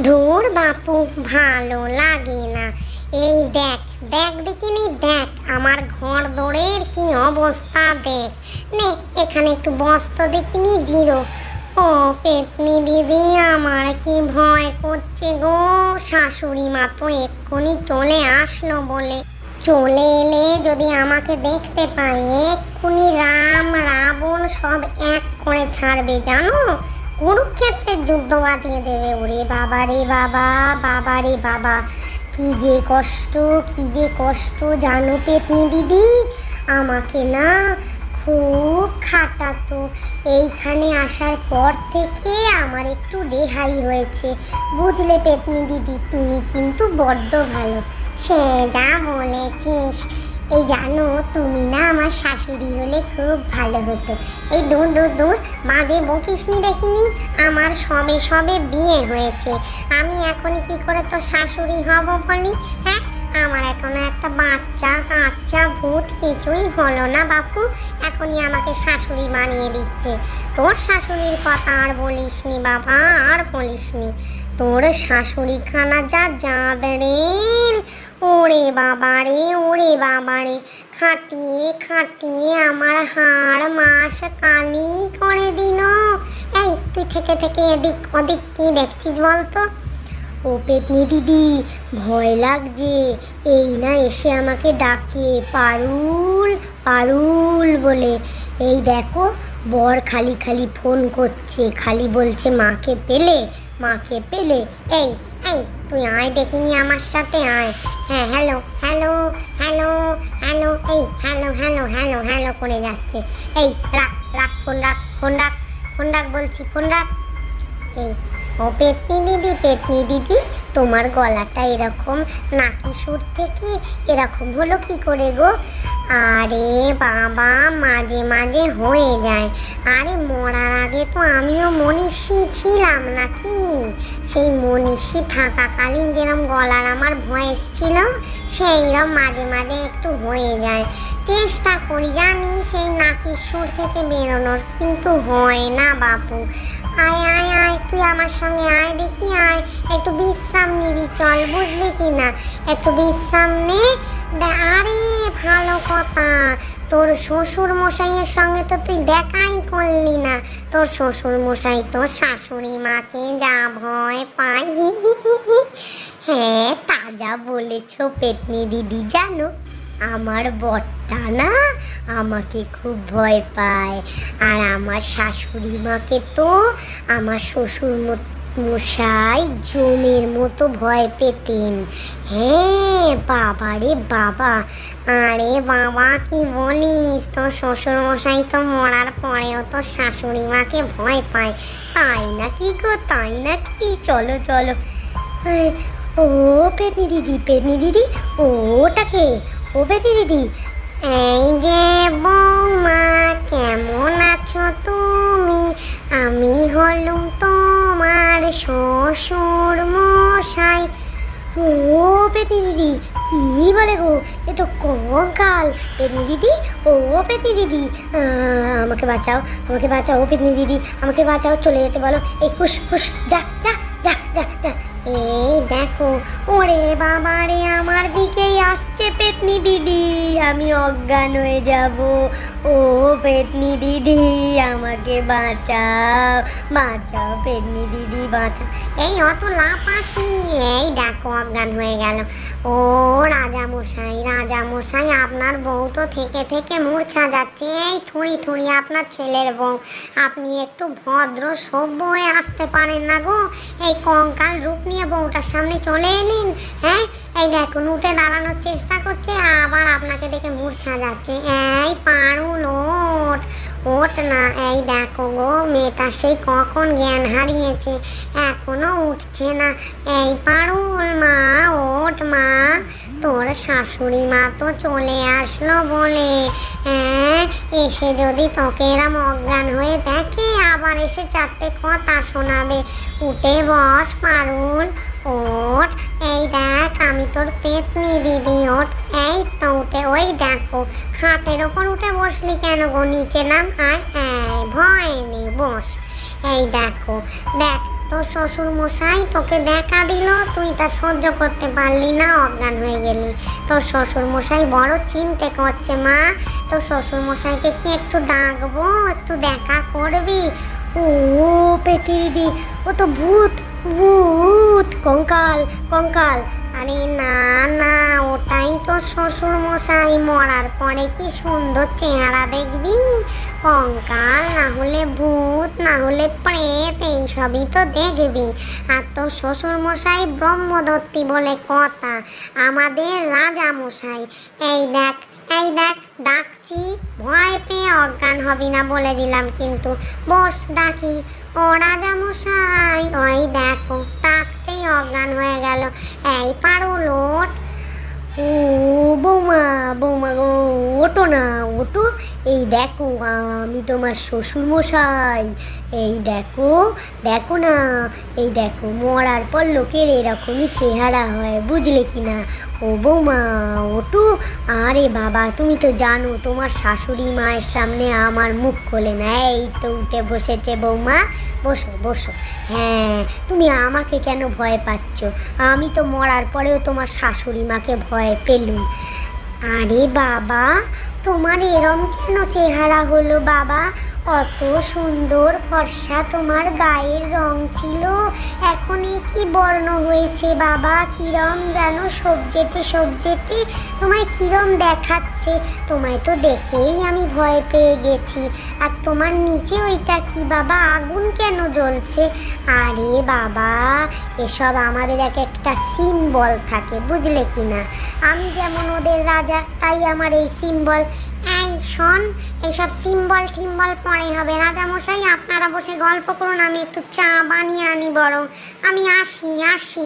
ধুর বাপু, ভালো লাগে না। এই দেখ দেখ দেখিনি, দেখ, আমার ঘর দৌড়ের কি অবস্থা দেখ। নে, এখানে একটু বস্ত দেখিনি, জিরো। ও পেতনি দিদি, আমার কি ভয় করছে গো? শাশুড়ি মা তো এক্ষুনি চলে আসলো বলে। চলে এলে যদি আমাকে দেখতে পাই এক্ষুনি রাম, রাবণ সব এক করে ছাড়বে, জানো? কুরুক্ষেত্রের যুদ্ধ বাঁধিয়ে দেবে। ওরে বাবা রে বাবা বাবা রে বাবা। কি যে কষ্ট, কি যে কষ্ট। জানো পেতনি দিদি, আমাকে না খুব খাটাতো। এইখানে আসার পর থেকে আমার একটু রেহাই হয়েছে। বুঝলে পেতনি দিদি, তুমি কিন্তু বড্ড ভালো। সে যা বলেছিস। এই জানো, তুমি না আমার শাশুড়ি হলে খুব ভালো হতো। এই দূর দূর দূর বাজে বকিসনি দেখিনি, আমার সবে সবে বিয়ে হয়েছে। আমি এখনই কি করে তো শাশুড়ি হব বলি? হ্যাঁ আমার এখনও একটা বাচ্চা কাচ্চা ভূত কিছুই হলো না বাপু। এখনই আমাকে শাশুড়ি বানিয়ে দিচ্ছে। তোর শাশুড়ির কথা আর বলিসনি বাবা, আর বলিসনি তোর শাশুড়ি খানা যা জাঁদ রে ওরে বাবারে, ওরে বাবারে। খাটিয়ে খাটিয়ে আমার হাড় মাস কালি করে দিল। এই, তুই থেকে থেকে এদিক ওদিক কি দেখছিস বলতো? ও পেতনি দিদি, ভয় লাগছে। এই না, এসে আমাকে ডাকে, পারুল পারুল বলে। এই দেখো, বর খালি খালি ফোন করছে, খালি বলছে, মাকে পেলে? মাকে পেলে? এই এই, তুই আয় দেখিনি আমার সাথে, আয়। হ্যাঁ হ্যালো হ্যালো হ্যালো হ্যালো এই হ্যালো হ্যালো হ্যালো হ্যালো করে যাচ্ছে। এই, রাখ রাখ, ফোন রাখ ফোন রাখ ফোন রাখ বলছি, ফোন রাখ। এই, ও পেতনি দিদি পেতনি দিদি, তোমার গলাটা এরকম নাকি সুর থেকে এরকম হলো কি করে গো? আরে বাবা, মাঝে মাঝে হয়ে যায়। আরে মরার আগে তো আমিও মনীষী ছিলাম নাকি? সেই মনীষী থাকাকালীন যেরকম গলার আমার ভয়েস ছিল সেইরকম মাঝে মাঝে একটু হয়ে যায়। চেষ্টা করি, জানি সেই নাকি সুর থেকে বেরোনোর, কিন্তু হয় না বাপু। আয় আয় আয়, তুই আমার সঙ্গে আয়, দেখি আয়। একটু বিশ্রাম নিবি, চল, বুঝলি কি না একটু বিশ্রাম নে আরে, ভালো কথা। তোর শ্বশুর মশাইয়ের সঙ্গে তো তুই দেখাই করলি না। তোর শ্বশুর মশাই তোর শাশুড়ি মাকে যা ভয় পায়। হ্যাঁ তা যা বলেছ পেতনি দিদি, জানো। আমার বরটা না আমাকে খুব ভয় পায়। আর আমার শাশুড়ি মাকে তো আমার শ্বশুর মশাই, জমের মতো ভয় পেতেন। হ্যাঁ বাবা রে বাবা। আরে বাবা, কি বলিস? তোর শ্বশুর মশাই তো মরার পরেও তোর শাশুড়ি মাকে ভয় পায়। তাই না কি গো, তাই না কি চলো। চলো ও পেতনি দিদি পেতনি দিদি, ওটাকে, ও পেতনি দিদি। এই যে বৌমা, কেমন আছো তুমি? আমি হলুম তোমার শ্বশুর মশাই। ও পেতি দিদি, কি বলে গো? এ তো কঙ্কাল। পেতনি দিদি ও পেতনি দিদি আমাকে বাঁচাও আমাকে বাঁচাও পেতনি দিদি আমাকে বাঁচাও, চলে যেতে বলো। এই হুস হুস যা যা যা যা যা। এই দেখো, ওরে বাবা রে, আমার দিকেই আসছে পেতনি দিদি, আমি অজ্ঞান হয়ে যাব। ও পেতনি দিদি, আমাকে বাঁচাও বাঁচাও পেতনি দিদি, বাঁচাও। এই অত লাপাসনি এই দেখো অজ্ঞান হয়ে গেল। ও রাজা মশাই রাজা মশাই আপনার বউ তো থেকে থেকে মূর্ছা যাচ্ছে। এই থুড়ি থুড়ি, আপনার ছেলের বউ। আপনি একটু ভদ্র সভ্য হয়ে আসতে পারেন না গো। এই কঙ্কাল রূপ নিয়ে বউটার সামনে চলে এলেন হ্যাঁ? এই দেখুন, উঠে দাঁড়ানোর চেষ্টা করছে, আবার আপনাকে দেখে মূর্ছা যাচ্ছে। এই পারুল ওট ওট না, এই দেখো গো, মেয়েটা সেই কখন জ্ঞান হারিয়েছে, এখনও উঠছে না। এই পারুল মা ওট মা। তোর শাশুড়ি মা তো চলে আসলো বলে। হ্যাঁ এসে যদি তোকে এরম অজ্ঞান হয়ে দেখে, আবার এসে চারটে কথা শোনাবে। উঠে বস, পারুল, ওঠ। এই দেখ, আমি তোর পেতনি দিদি, ওঠ। এই তো, উঠে, ওই দেখো, খাটের ওপর উঠে বসলি কেন গো? নিচে নাম আয়, ভয় নেই, বস। এই দেখো, দেখ তোর শ্বশুর মশাই তোকে দেখা দিল, তুই তা সহ্য করতে পারলি না, অজ্ঞান হয়ে গেলি। তোর শ্বশুর মশাই বড় চিন্তে করছে, মা। তোর শ্বশুর মশাইকে কি একটু ডাকবো, একটু দেখা করবি? ও পেটি দিদি ও তো ভূত ভূত, কঙ্কাল কঙ্কাল। আরে না না ওটাই তো শ্বশুর মশাই মরার পরে কি সুন্দর চেহারা দেখবি? কঙ্কাল, না হলে ভূত, না হলে প্রেত, এইসবই তো দেখবি। আর তো শ্বশুর মশাই ব্রহ্মদত্তি বলে কথা, আমাদের রাজা মশাই এই দেখ এই দেখ, ডাকছি, ভয় পেয়ে অজ্ঞান হবি না বলে দিলাম কিন্তু, বস ডাকি। ও রাজা মশাই ওই দেখো, ডাকতেই অজ্ঞান হয়ে গেল। এই পারুল, ওঠ। ও বৌমা বৌমা গো ওটো না ওটো এই দেখো, আমি তোমার শ্বশুর মশাই এই দেখো দেখো না, এই দেখো, মরার পর লোকের এরকমই চেহারা হয়, বুঝলে কি না? ও বৌমা ওটু আরে বাবা, তুমি তো জানো, তোমার শাশুড়ি মায়ের সামনে আমার মুখ খোলে না। এই তো উঠে বসেছে বৌমা। বসো বসো। হ্যাঁ তুমি আমাকে কেন ভয় পাচ্ছ? আমি তো মরার পরেও তোমার শাশুড়ি মাকে ভয় পেলুম। আরে বাবা তোমার এরম কেন চেহারা হলো বাবা? অত সুন্দর ফর্সা তোমার গায়ের রং ছিল। এখন কি বর্ণ হয়েছে বাবা? কিরম যেন সবজেটে সবজেটে তোমায় কিরম দেখাচ্ছে? তোমায় তো দেখেই আমি ভয় পেয়ে গেছি। আর তোমার নিচে ওইটা কি বাবা? আগুন কেন জ্বলছে? আরে বাবা, এসব আমাদের এক একটা সিম্বল থাকে, বুঝলে কি না আমি যেমন ওদের রাজা, তাই আমার এই সিম্বল। শোন, এইসব সিম্বল টিম্বল পরে হবে। রাজামশাই, আপনারা বসে গল্প করুন, আমি একটু চা বানিয়ে আনি বরং। আমি আসি আসি।